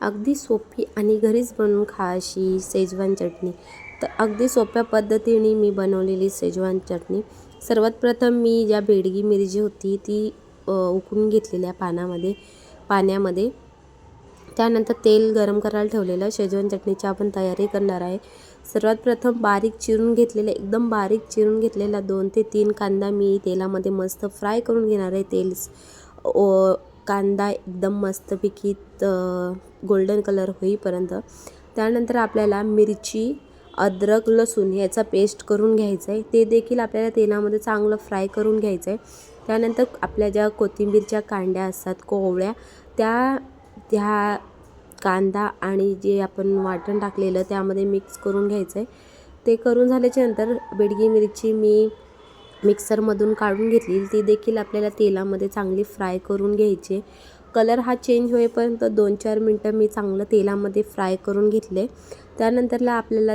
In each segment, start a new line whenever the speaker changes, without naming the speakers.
अगदी सोपी आणि घरीच बनवून खा अशी शेजवान चटणी. तर अगदी सोप्या पद्धतीने मी बनवलेली शेजवान चटणी. सर्वात प्रथम मी ज्या बेडगी मिरची होती ती उकळून घेतलेल्या पानामध्ये पाण्यामध्ये. त्यानंतर तेल गरम करायला ठेवलेलं. शेजवान चटणीची आपण तयारी करणार आहे. सर्वात प्रथम बारीक चिरून घेतलेले एकदम बारीक चिरून घेतलेला दोन ते तीन कांदा मी तेलामध्ये मस्त फ्राय करून घेणार आहे. तेल ओ कांदा एकदम मस्तपैकी गोल्डन कलर होईपर्यंत. त्यानंतर आपल्याला मिरची अद्रक लसूण याचा पेस्ट करून घ्यायचं आहे ते देखील आपल्याला तेलामध्ये चांगलं फ्राय करून घ्यायचं आहे त्यानंतर आपल्या ज्या कोथिंबीरच्या कांड्या असतात कोवळ्या त्या त्या कांदा आणि जे आपण वाटण टाकलेलं त्यामध्ये मिक्स करून घ्यायचं आहे ते करून झाल्याच्यानंतर बेडगी मिरची मी मिक्सरमधून काढून घेतली ती देखील आपल्याला तेलामध्ये चांगली फ्राय करून घ्यायची. कलर हा चेंज होईपर्यंत दोन चार मिनटं मी चांगलं तेलामध्ये फ्राय करून घेतले. त्यानंतरला आपल्याला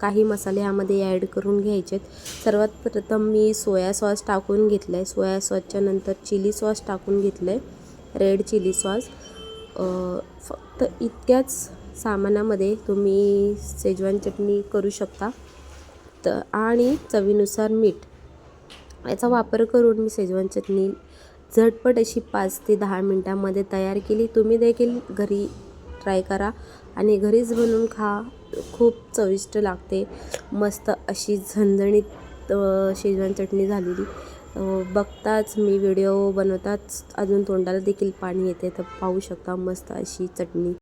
काही मसाले ह्यामध्ये ॲड करून घ्यायचे आहेत सर्वात प्रथम मी सोया सॉस टाकून घेतलं आहे सोया सॉसच्या नंतर चिली सॉस टाकून घेतलं आहे रेड चिली सॉस. फक्त इतक्याच सामानामध्ये तुम्ही शेजवान चटणी करू शकता. तर आणि चवीनुसार मीठ. याचा वापर करून मी शेजवान चटणी झटपट अशी पाच ते दहा मिनटामध्ये तयार केली. तुम्ही देखील घरी ट्राय करा आणि घरीच बनवून खा. खूप चविष्ट लागते. मस्त अशी झणझणीत शेजवान चटणी झालेली. बघताच मी व्हिडिओ बनवताच अजून तोंडाला देखील पाणी येते. तर पाहू शकता मस्त अशी चटणी.